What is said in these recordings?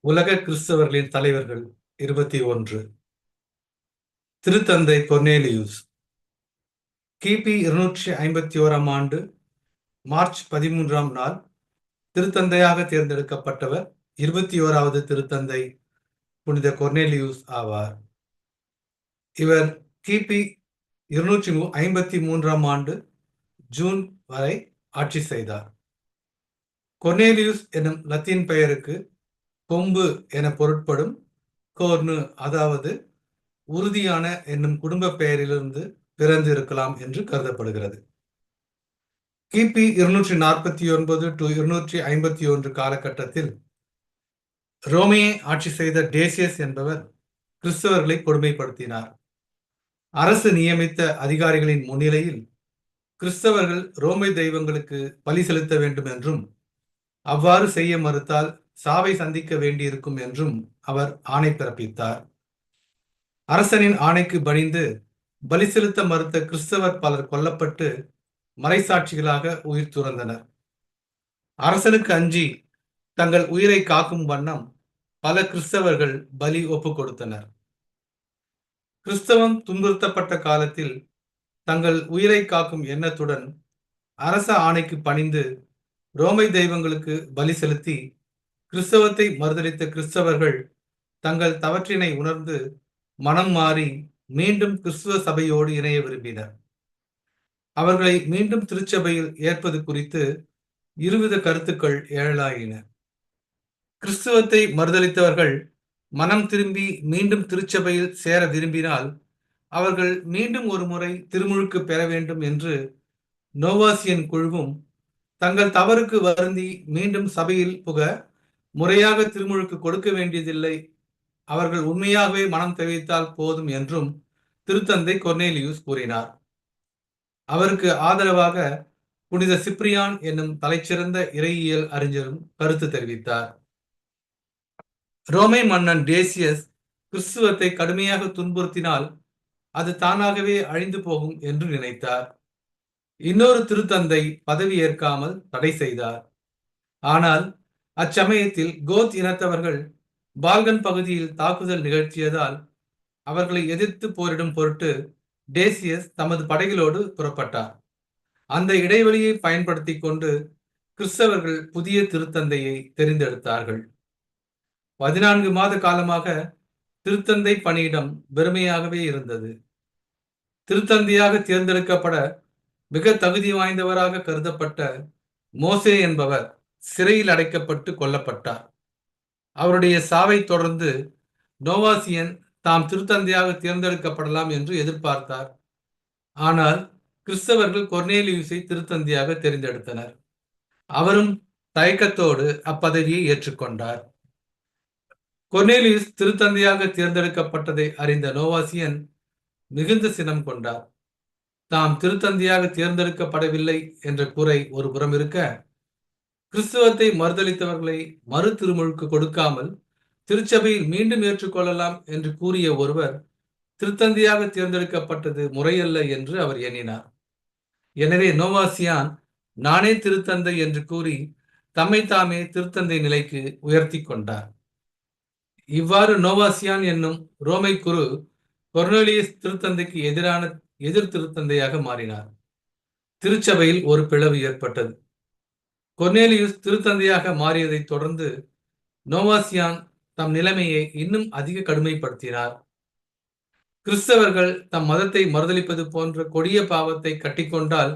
உலக கிறிஸ்தவர்களின் தலைவர்கள் இருபத்தி ஒன்று. திருத்தந்தை கொர்னேலியூஸ். கிபி இருநூற்றி ஐம்பத்தி ஓராம் ஆண்டு மார்ச் பதிமூன்றாம் நாள் திருத்தந்தையாக தேர்ந்தெடுக்கப்பட்டவர் இருபத்தி ஓராவது திருத்தந்தை புனித கொர்னேலியூஸ் ஆவார். இவர் கிபி இருநூற்றி ஐம்பத்தி மூன்றாம் ஆண்டு ஜூன் வரை ஆட்சி செய்தார். கொர்னேலியூஸ் எனும் லத்தீன் பெயருக்கு கொம்பு என பொருட்படும் கோர்னு அதாவது உறுதியான என்னும் குடும்ப பெயரிலிருந்து பிறந்து இருக்கலாம் என்று கருதப்படுகிறது. கிபி இருநூற்றி நாற்பத்தி ஒன்பது டு இருநூற்றி ஐம்பத்தி ஒன்று காலகட்டத்தில் ரோமையை ஆட்சி செய்த டேசியஸ் என்பவர் கிறிஸ்தவர்களை கொடுமைப்படுத்தினார். அரசு நியமித்த அதிகாரிகளின் முன்னிலையில் கிறிஸ்தவர்கள் ரோமை தெய்வங்களுக்கு பலி செலுத்த வேண்டும் என்றும் அவ்வாறு செய்ய மறுத்தால் சாவை சந்திக்க வேண்டியிருக்கும் என்றும் அவர் ஆணை பிறப்பித்தார். அரசனின் ஆணைக்கு பணிந்து பலி செலுத்த மறுத்த கிறிஸ்தவர் பலர் கொல்லப்பட்டு மறைசாட்சிகளாக உயிர் துறந்தனர். அரசனுக்கு அஞ்சி தங்கள் உயிரை காக்கும் வண்ணம் பல கிறிஸ்தவர்கள் பலி ஒப்பு கொடுத்தனர். கிறிஸ்தவம் துன்புறுத்தப்பட்ட காலத்தில் தங்கள் உயிரை காக்கும் எண்ணத்துடன் அரச ஆணைக்கு பணிந்து ரோமை தெய்வங்களுக்கு பலி செலுத்தி கிறிஸ்தவத்தை மறுதளித்த கிறிஸ்தவர்கள் தங்கள் தவற்றினை உணர்ந்து மனம் மாறி மீண்டும் கிறிஸ்துவ சபையோடு இணைய விரும்பினர். அவர்களை மீண்டும் திருச்சபையில் ஏற்பது குறித்து இருவித கருத்துக்கள் ஏழலாயின கிறிஸ்துவத்தை மறுதளித்தவர்கள் மனம் திரும்பி மீண்டும் திருச்சபையில் சேர விரும்பினால் அவர்கள் மீண்டும் ஒரு முறை திருமுழுக்கு பெற வேண்டும் என்று நோவாசியன் குழுவும் தங்கள் தவறுக்கு வருந்தி மீண்டும் சபையில் புக முறையாக திருமுழுக்கு கொடுக்க வேண்டியதில்லை. அவர்கள் உண்மையாகவே மனம் தெரிவித்தால் போதும் என்றும் திருத்தந்தை கொர்னேலியூஸ் கூறினார். அவருக்கு ஆதரவாக புனித சிப்ரியான் என்னும் தலைச்சிறந்த இறையியல் அறிஞரும் கருத்து தெரிவித்தார். ரோமை மன்னன் டேசியஸ் கிறிஸ்துவத்தை கடுமையாக துன்புறுத்தினால் அது தானாகவே அழிந்து போகும் என்று நினைத்தார். இன்னொரு திருத்தந்தை பதவி ஏற்காமல் தடை செய்தார். ஆனால் அச்சமயத்தில் கோத் இனத்தவர்கள் பால்கன் பகுதியில் தாக்குதல் நிகழ்த்தியதால் அவர்களை எதிர்த்து போரிடும் பொருட்டு டேசியஸ் தமது படைகளோடு புறப்பட்டார். அந்த இடைவெளியை பயன்படுத்தி கொண்டு கிறிஸ்தவர்கள் புதிய திருத்தந்தையை தெரிந்தெடுத்தார்கள். பதினான்கு மாத காலமாக திருத்தந்தை பணியிடம் பெருமையாகவே இருந்தது. திருத்தந்தையாக தேர்ந்தெடுக்கப்பட மிக தகுதி வாய்ந்தவராக கருதப்பட்ட மோசே என்பவர் சிறையில் அடைக்கப்பட்டு கொல்லப்பட்டார். அவருடைய சாவை தொடர்ந்து நோவாசியன் தாம் திருத்தந்தையாக தேர்ந்தெடுக்கப்படலாம் என்று எதிர்பார்த்தார். ஆனால் கிறிஸ்தவர்கள் கொர்னேலியூஸை திருத்தந்தையாக தேர்ந்தெடுத்தனர். அவரும் தயக்கத்தோடு அப்பதவியை ஏற்றுக்கொண்டார். கொர்னேலியூஸ் திருத்தந்தையாக தேர்ந்தெடுக்கப்பட்டதை அறிந்த நோவாசியன் மிகுந்த சினம் கொண்டார். தாம் திருத்தந்தையாக தேர்ந்தெடுக்கப்படவில்லை என்ற குறை ஒரு புறம் இருக்க கிறிஸ்துவத்தை மறுதளித்தவர்களை மறு திருமுழுக்கு கொடுக்காமல் திருச்சபையில் மீண்டும் ஏற்றுக்கொள்ளலாம் என்று கூறிய ஒருவர் திருத்தந்தையாக தேர்ந்தெடுக்கப்பட்டது முறையல்ல என்று அவர் எண்ணினார். எனவே நோவாசியான் நானே திருத்தந்தை என்று கூறி தம்மை தாமே திருத்தந்தை நிலைக்கு உயர்த்தி கொண்டார். இவ்வாறு நோவாசியான் என்னும் ரோமை குரு கொர்னோலியஸ் திருத்தந்தைக்கு எதிரான எதிர் திருத்தந்தையாக மாறினார். திருச்சபையில் ஒரு பிளவு ஏற்பட்டது. கொர்னேலியுஸ் திருத்தந்தையாக மாறியதைத் தொடர்ந்து நோவாசியான் தம் நிலைமையை இன்னும் அதிக கடுமைப்படுத்தினார். கிறிஸ்தவர்கள் தம் மதத்தை மறுதளிப்பது போன்ற கொடிய பாவத்தை கட்டிக்கொண்டால்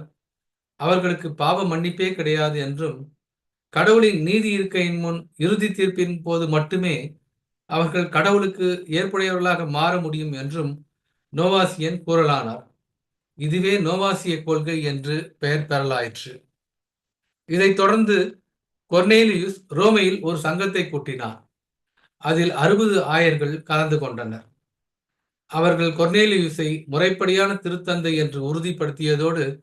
அவர்களுக்கு பாவ மன்னிப்பே கிடையாது என்றும் கடவுளின் நீதி இருக்கையின் முன் இறுதி தீர்ப்பின் போது மட்டுமே அவர்கள் கடவுளுக்கு ஏற்புடையவர்களாக மாற முடியும் என்றும் நோவாசியன் கூறலானார். இதுவே நோவாசிய கொள்கை என்று பெயர் பெறலாயிற்று. இதைத் தொடர்ந்து கொர்னேலியுஸ் ரோமையில் ஒரு சங்கத்தை கூட்டினார். அதில் அறுபது ஆயர்கள் கலந்து கொண்டனர். அவர்கள் கொர்னேலியுஸை முறைப்படியான திருத்தந்தை என்று உறுதிப்படுத்தியதோடு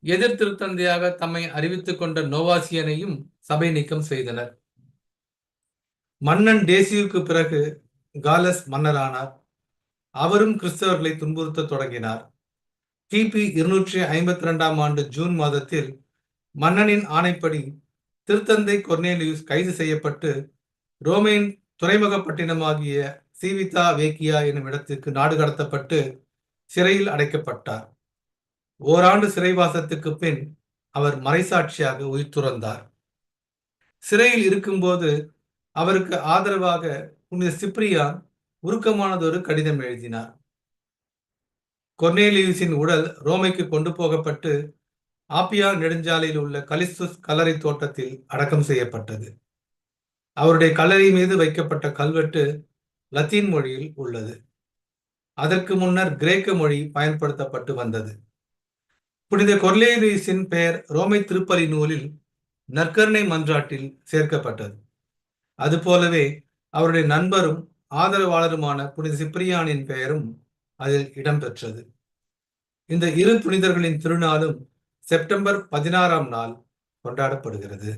எதிர் திருத்தந்தையாக தம்மை அறிவித்துக் கொண்ட நோவாசியனையும் சபை நீக்கம் செய்தனர். மன்னன் டேசியுக்கு பிறகு காலஸ் மன்னரானார். அவரும் கிறிஸ்தவர்களை துன்புறுத்த தொடங்கினார். கிபி இருநூற்றி ஐம்பத்தி ரெண்டாம் ஆண்டு ஜூன் மாதத்தில் மன்னனின் ஆணைப்படி திருத்தந்தை கொர்னேலியுஸ் கைது செய்யப்பட்டு ரோமைன் துறைமுகப்பட்டினமாகிய சீவிதா வேக்கியா என்னும் இடத்துக்கு நாடு கடத்தப்பட்டு சிறையில் அடைக்கப்பட்டார். ஓராண்டு சிறைவாசத்துக்கு பின் அவர் மறைசாட்சியாக உயிர் துறந்தார். சிறையில் இருக்கும்போது அவருக்கு ஆதரவாக புனித சிப்ரியான் உருக்கமானதொரு கடிதம் எழுதினார். கொர்னேலியுஸின் உடல் ரோமைக்கு கொண்டு போகப்பட்டு ஆப்பியா நெடுஞ்சாலையில் உள்ள கலிஸ்துஸ் கல்லறை தோட்டத்தில் அடக்கம் செய்யப்பட்டது. அவருடைய கல்லறை மீது வைக்கப்பட்ட கல்வெட்டு லத்தீன் மொழியில் உள்ளது. அதற்கு முன்னர் கிரேக்க மொழி பயன்படுத்தப்பட்டு வந்தது. புனித கொர்லேலியஸின் பெயர் ரோமை திருப்பலி நூலில் நற்கருணை மன்றாட்டில் சேர்க்கப்பட்டது. அதுபோலவே அவருடைய நண்பரும் ஆதரவாளருமான புனித சிப்ரியானின் பெயரும் அதில் இடம்பெற்றது. இந்த இரு புனிதர்களின் திருநாளும் செப்டம்பர் பதினாறாம் நாள் கொண்டாடப்படுகிறது.